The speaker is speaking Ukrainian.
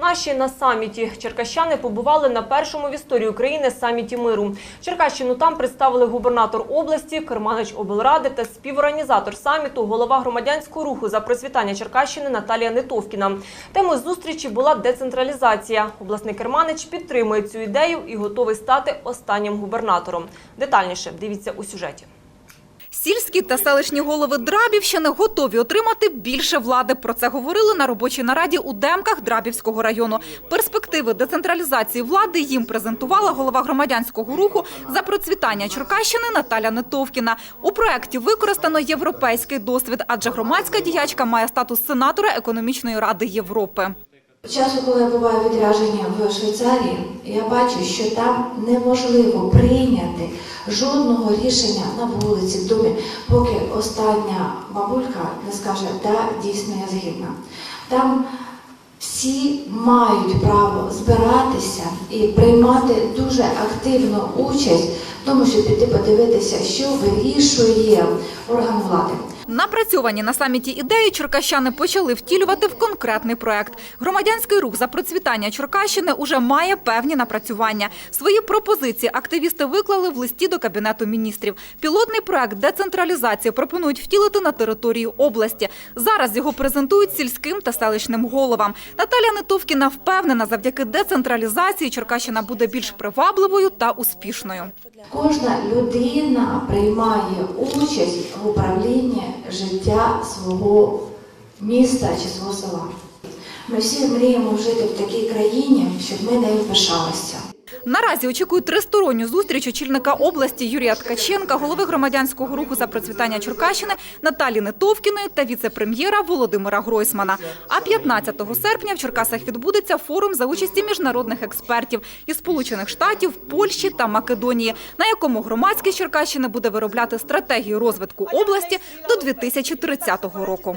Наші на саміті черкащани побували на першому в історії України саміті миру. Черкащину там представили губернатор області, керманич облради та співорганізатор саміту, голова громадянського руху за процвітання Черкащини Наталія Нетовкіна. Темою зустрічі була децентралізація. Обласний керманич підтримує цю ідею і готовий стати останнім губернатором. Детальніше дивіться у сюжеті. Сільські та селищні голови Драбівщини готові отримати більше влади. Про це говорили на робочій нараді у Демках Драбівського району. Перспективи децентралізації влади їм презентувала голова громадянського руху за процвітання Черкащини Наталя Нетовкіна. У проєкті використано європейський досвід, адже громадська діячка має статус сенатора економічної ради Європи. Часу, коли я буваю відрядження в Швейцарії, я бачу, що там неможливо прийняти жодного рішення на вулиці, в домі, поки остання бабулька не скаже, да, дійсно я згідна. Там всі мають право збиратися і приймати дуже активну участь в тому, щоб піти подивитися, що вирішує орган влади. Напрацьовані на саміті ідеї черкащани почали втілювати в конкретний проект. Громадянський рух за процвітання Черкащини уже має певні напрацювання. Свої пропозиції активісти виклали в листі до кабінету міністрів. Пілотний проект децентралізації пропонують втілити на території області. Зараз його презентують сільським та селищним головам. Наталя Нетовкіна впевнена, завдяки децентралізації Черкащина буде більш привабливою та успішною. Кожна людина приймає участь в управлінні життя свого міста чи свого села. Ми всі мріємо жити в такій країні, щоб ми нею пишалися. Наразі очікують тристоронню зустріч очільника області Юрія Ткаченка, голови громадянського руху за процвітання Черкащини Наталі Нетовкіної та віце-прем'єра Володимира Гройсмана. А 15 серпня в Черкасах відбудеться форум за участі міжнародних експертів із Сполучених Штатів, Польщі та Македонії, на якому громадськість Черкащини буде виробляти стратегію розвитку області до 2030 року.